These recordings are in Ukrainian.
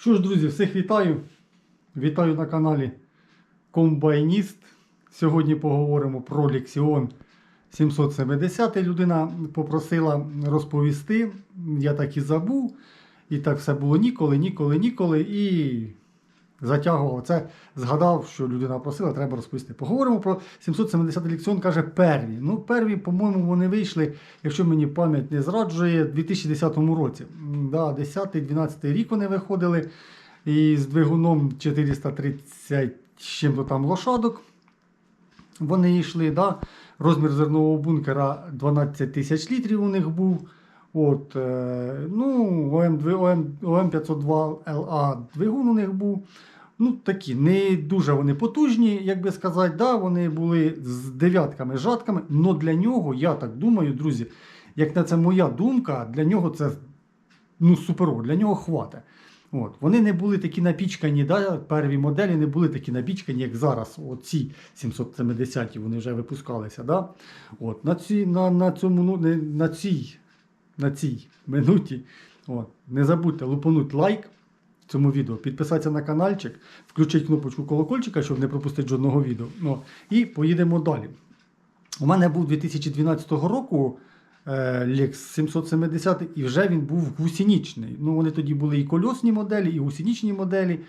Що ж, друзі, всіх вітаю. Вітаю на каналі Комбайніст. Сьогодні поговоримо про Лексіон 770. Людина попросила розповісти. Я так і забув. І так все було ніколи, ніколи, ніколи. І затягував це. Згадав, що людина просила, треба розповісти. Поговоримо про 770 Lexіон, каже, перві. Ну, перві, по-моєму, вони вийшли, якщо мені пам'ять не зраджує, у 2010 році. Да, 10-12 рік вони виходили. І з двигуном 430 з чим-то там лошадок. Вони йшли, да? розмір зернового бункера 12 тисяч літрів у них був. От, е, ну, ОМ, ОМ, ОМ502LA двигун у них був. Ну, такі, не дуже вони потужні, як би сказати, да, вони були з дев'ятками, жатками, але для нього, я так думаю, друзі, як на це моя думка, для нього це ну, суперово, для нього хватить. От. Вони не були такі напічкані, да, перві моделі не були такі напічкані, як зараз. Оці 770 вони вже випускалися. Да? От. На, ці, на, на, цьому, ну, на, цій, на цій минуті от. не забудьте лупануть лайк цьому відео, підписатися на каналчик, включити кнопочку колокольчика, щоб не пропустити жодного відео. Ну, і поїдемо далі. У мене був 2012 року е, Lex 770 і вже він був гусінічний. Ну, вони тоді були і кольосні моделі, і гусінічні моделі.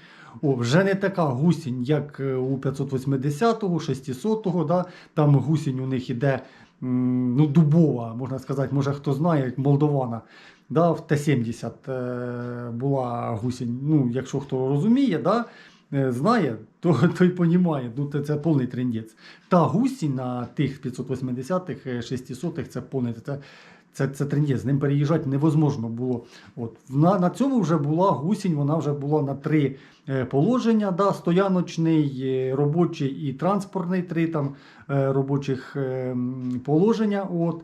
О, вже не така гусінь, як е, у 580-го, 600-го. Да? Там гусінь у них іде ну, дубова, можна сказати, може хто знає, як молдована. Да, в Т-70 е, була гусінь. Ну, якщо хто розуміє, да, е, знає, то той понімає. Ну, це, повний трендець. Та гусінь на тих 580-х, е, 600-х це повний. Це, це, це трендець. З ним переїжджати невозможно було. От. На, на цьому вже була гусінь, вона вже була на три е, положення: да, стояночний, е, робочий і транспортний, три там е, робочих положення. От.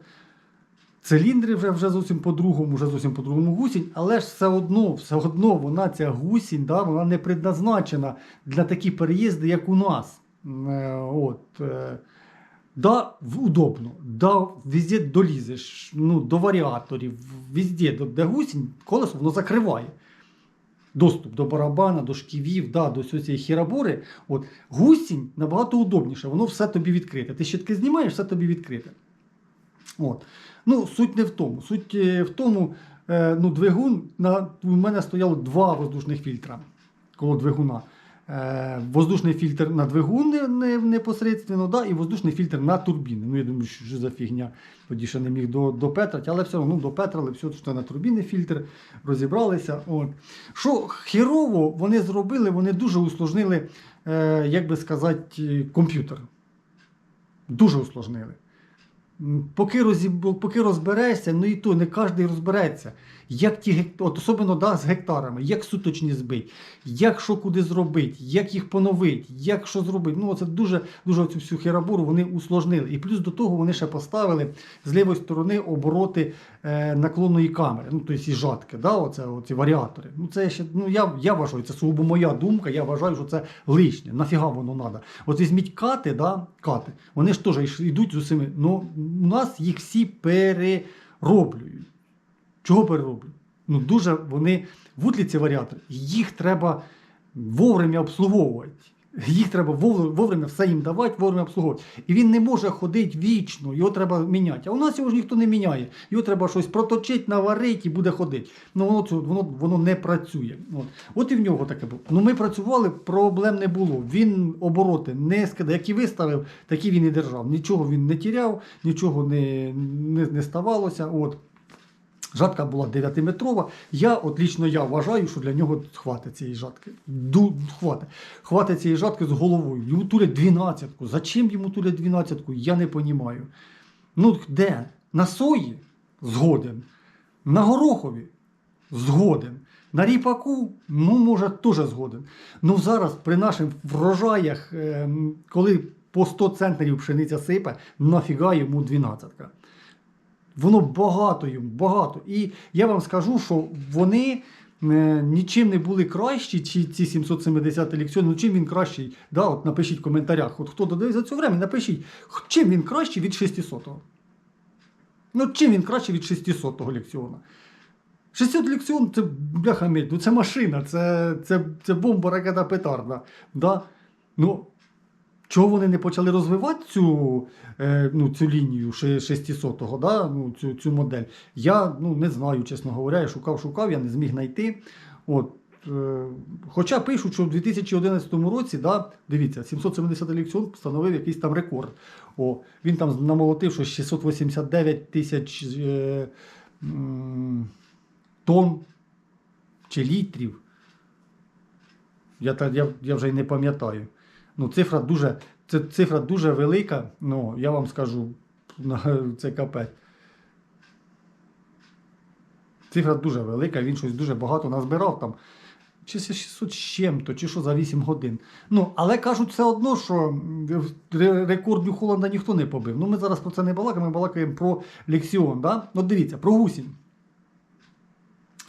Циліндри вже, вже зовсім по-другому, вже зовсім по-другому гусінь, але ж все одно, все одно вона ця гусінь, да, вона не предназначена для такі переїзди, як у нас. От, да, удобно, да, везде долізеш, ну, до варіаторів, везде, де гусінь, колесо воно закриває. Доступ до барабана, до шківів, да, до цієї хірабори. От, гусінь набагато удобніше, воно все тобі відкрите. Ти щитки знімаєш, все тобі відкрите. От. Ну, суть не в тому. Суть е, в тому, е, ну, двигун, на, у мене стояло два воздушних фільтра коло двигуна. Е, воздушний фільтр на двигун не, не, непосередньо, да, і воздушний фільтр на турбіни. Ну, я думаю, що, що за фігня. Тоді ще не міг до, допетрати, але все одно допетрали, все, що на турбіни фільтр, розібралися. От. Що херово вони зробили, вони дуже усложнили, е, як би сказати, комп'ютер. Дуже усложнили. Поки, розіб... поки розберешся, ну і то не кожен розбереться. Як ті гек... От особливо да, з гектарами, як суточні збить, як що куди зробити, як їх поновити, як що зробити. Ну, це дуже дуже цю всю херабуру вони усложнили. І плюс до того вони ще поставили з лівої сторони обороти е, наклонної камери, ну тобто і жатки, да, оце, оці варіатори. Ну, це ще, ну, я, я вважаю, це сугубо моя думка, я вважаю, що це лишнє. Нафіга воно треба. От візьміть кати, да, кати, вони ж теж йдуть з усіми. Ну, у нас їх всі перероблюють. Чого перероблюють? Ну, дуже вони вутлі ці варіатори, їх треба вовремя обслуговувати. Їх треба вовремя все їм давати, вовремя обслуговувати. І він не може ходити вічно, його треба міняти. А у нас його ж ніхто не міняє. Його треба щось проточити, наварити і буде ходити. Ну воно воно, воно не працює. От. От і в нього таке було. Ну ми працювали, проблем не було. Він обороти не скидав. Як і виставив, так і він і держав. Нічого він не тіряв, нічого не, не, не ставалося. От. Жатка була 9-метрова. Я, от лічно я вважаю, що для нього хватить цієї жатки. Ду, хватить. Хватить цієї жатки з головою. Йому тулять 12-ку. Зачем йому тулять 12-ку? Я не розумію. Ну де? На сої? Згоден. На горохові? Згоден. На ріпаку, ну, може, теж згоден. Ну зараз при наших врожаях, ем, коли по 100 центнерів пшениця сипе, нафіга йому 12-ка. Воно багато їм, багато. І я вам скажу, що вони е, нічим не були кращі, ці 770 лекціон, ну чим він кращий? Да, от напишіть в коментарях. От хто додає за цю время, напишіть, чим він кращий від 600-го. Ну, чим він кращий від 600-го лекціона? 600 лексіон це бляха ну це машина, це, це, це бомба, ракета петарда. Да? Ну, чого вони не почали розвивати цю, е, ну, цю лінію 600-го, да? ну, цю, цю модель? Я ну, не знаю, чесно говоря, я шукав, шукав, я не зміг знайти. От, е, хоча пишуть, що в 2011 році, да, дивіться, 770 електron встановив якийсь там рекорд. О, він там намолотив, що 689 тисяч е, м, тонн чи літрів. Я, я, я вже й не пам'ятаю. Ну, цифра дуже, це цифра дуже велика, ну, я вам скажу, це капець. Цифра дуже велика, він щось дуже багато назбирав там. Чи 600 з чим-то, чи що за 8 годин. Ну, але кажуть все одно, що м, ре- рекорд Нью-Холланда ніхто не побив. Ну, ми зараз про це не балакаємо, ми балакаємо про лексіон. Да? От дивіться, про гусінь.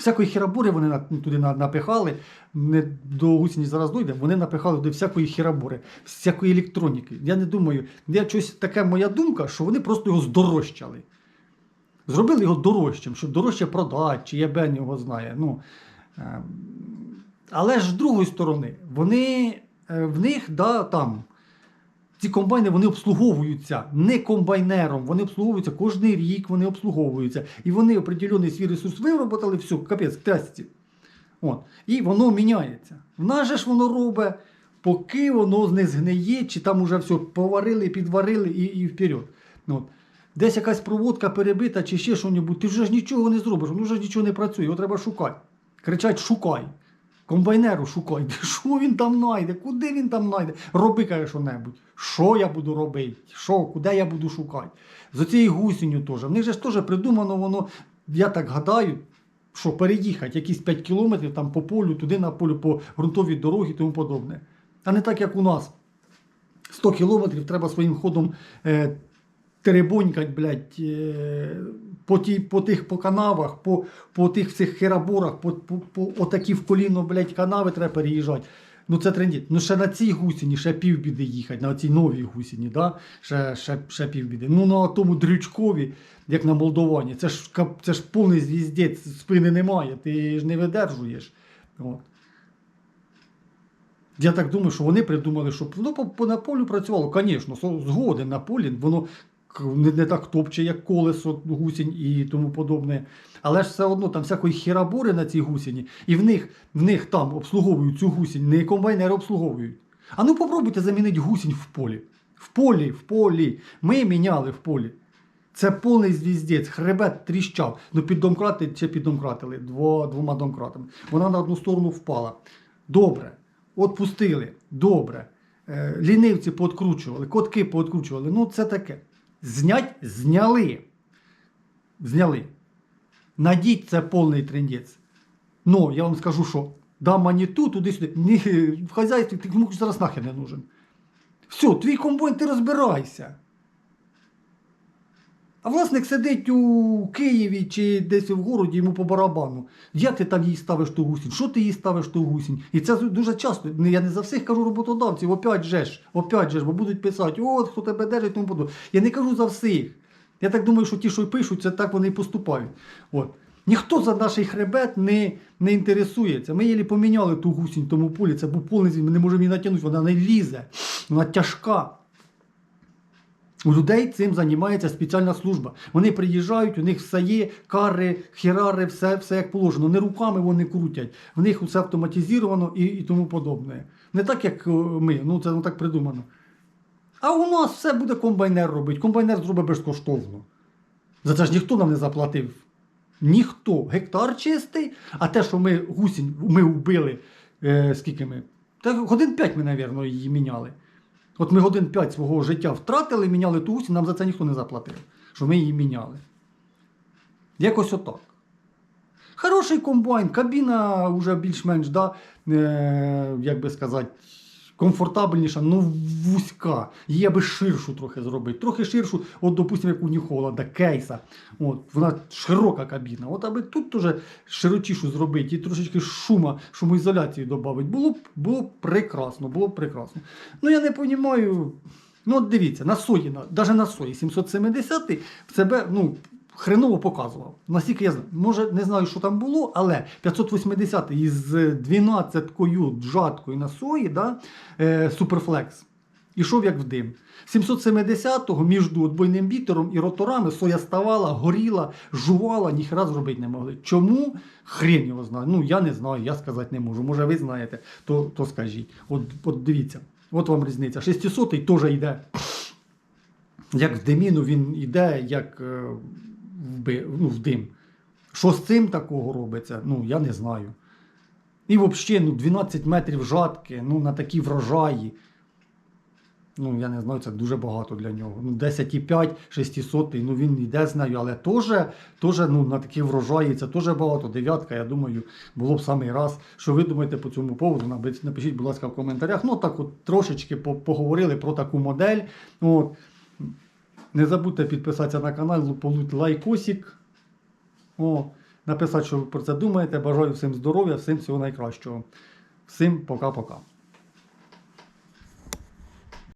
Всякої хірабури вони туди напихали, не до гусіні зараз дойде, вони напихали туди всякої хірабури, всякої електроніки. Я не думаю, я щось таке моя думка, що вони просто його здорожчали. Зробили його дорожчим, щоб дорожче продати, чи єбен його знає. Ну, е, але ж з другої сторони, вони, е, в них, да, там, ці комбайни вони обслуговуються не комбайнером, вони обслуговуються кожен рік, вони обслуговуються. І вони определений свій ресурс вироботали, все, капець, трясці. От. І воно міняється. В нас же ж воно робить, поки воно не згниє, чи там уже все поварили, підварили і, і вперед. Ну, От. Десь якась проводка перебита, чи ще щось, ти вже ж нічого не зробиш, воно вже ж нічого не працює, його треба шукати. Кричать, шукай. Комбайнеру шукай, що він там знайде, куди він там знайде. Роби каже що-небудь. Що я буду робити? Що, куди я буду шукати? З оцією гусінню теж. В них же ж теж придумано воно, я так гадаю, що переїхати якісь 5 кілометрів там по полю, туди на полю, по ґрунтовій дорогі і тому подобне. А не так, як у нас. 100 кілометрів треба своїм ходом е, теребонькать, блядь, е, по, ті, по тих по канавах, по, по тих всіх хераборах, по, по, по отакі в коліно, блядь, канави треба переїжджати. Ну це трендіть. Ну ще на цій гусіні ще півбіди їхати, на цій новій гусіні, да? ще, ще, ще півбіди. Ну на тому дрючкові, як на Молдовані, це ж, це ж повний звіздець, спини немає, ти ж не видержуєш. От. Я так думаю, що вони придумали, щоб воно по, по на полю працювало. Звісно, згоден на полі, воно не, не так топче, як колесо, гусінь і тому подобне. Але ж все одно там всякої хірабори на цій гусіні, і в них, в них там обслуговують цю гусінь, не комбайнери обслуговують. А ну попробуйте замінити гусінь в полі. В полі, в полі. Ми міняли в полі. Це повний звіздець, хребет тріщав. Ну піддомкрати чи піддомкратили дво, двома домкратами. Вона на одну сторону впала. Добре. Отпустили. Добре. Е, лінивці пооткручували, котки пооткручували. Ну це таке. Знять зняли. Зняли. Надіть це повний трендець. Ну, я вам скажу, що да маніту туди-сюди. Ні, в хазяйстві ти зараз нахер не нужен. Все, твій комбайн, ти розбирайся. А власник сидить у Києві чи десь в городі йому по барабану. Як ти там їй ставиш ту гусінь? Що ти їй ставиш ту гусінь? І це дуже часто. Ну, Я не за всіх кажу роботодавців, опять же ж, опять же ж, бо будуть писати, от хто тебе держить, тому подобне. Я не кажу за всіх. Я так думаю, що ті, що пишуть, це так вони і поступають. От. Ніхто за наш хребет не, не інтересується. Ми її поміняли ту гусінь в тому полі, це був повністю, ми не можемо її натягнути, вона не лізе, вона тяжка. У людей цим займається спеціальна служба. Вони приїжджають, у них все є, кари, хірари, все, все як положено. Не руками вони крутять, в них все автоматизовано і, і тому подобне. Не так, як е, ми, ну це ну, так придумано. А у нас все буде комбайнер робити. Комбайнер зробить безкоштовно. За це ж ніхто нам не заплатив. Ніхто. Гектар чистий, а те, що ми гусінь ми вбили, е, скільки ми? Та годин 5 ми, мабуть, її міняли. От ми годин 5 свого життя втратили, міняли ту і нам за це ніхто не заплатив, що ми її міняли. Якось отак. Хороший комбайн, кабіна вже більш-менш, да, е, як би сказати, комфортабельніша, ну вузька. Її аби ширшу трохи зробити. Трохи ширшу, от, допустимо, як у Ніхолода, кейса. От, вона широка кабіна. От аби тут теж широчішу зробити і трошечки шума, шумоізоляції додати. Було б, було б прекрасно, було б прекрасно. Ну я не розумію. Ну, от дивіться, на сої, навіть на сої 770 в себе, ну, хреново показував. Наскільки я знаю, може не знаю, що там було, але 580 із 12-кою джаткою на сої, да, е, Суперфлекс, ішов як в дим. 770-го між отбойним вітером і роторами соя ставала, горіла, жувала, ніхера зробити не могли. Чому? Хрен його знає. Ну я не знаю, я сказати не можу. Може ви знаєте, то, то скажіть. От, от дивіться, от вам різниця. 600-й теж йде. Як в диміну він йде, як е, в, ну, в дим. Що з цим такого робиться? Ну, я не знаю. І взагалі, ну, 12 метрів жатки, ну, на такі врожаї. Ну, я не знаю, це дуже багато для нього. Ну, 10,5, 600, ну він йде з нею, але теж, ну, на такі врожаї це теж багато. Дев'ятка, я думаю, було б самий раз. Що ви думаєте по цьому поводу? Напишіть, будь ласка, в коментарях. Ну, так от трошечки поговорили про таку модель. От. Не забудьте підписатися на канал, полути лайкосик. О, написати, що ви про це думаєте. Бажаю всім здоров'я, всім всього найкращого. Всім пока-пока.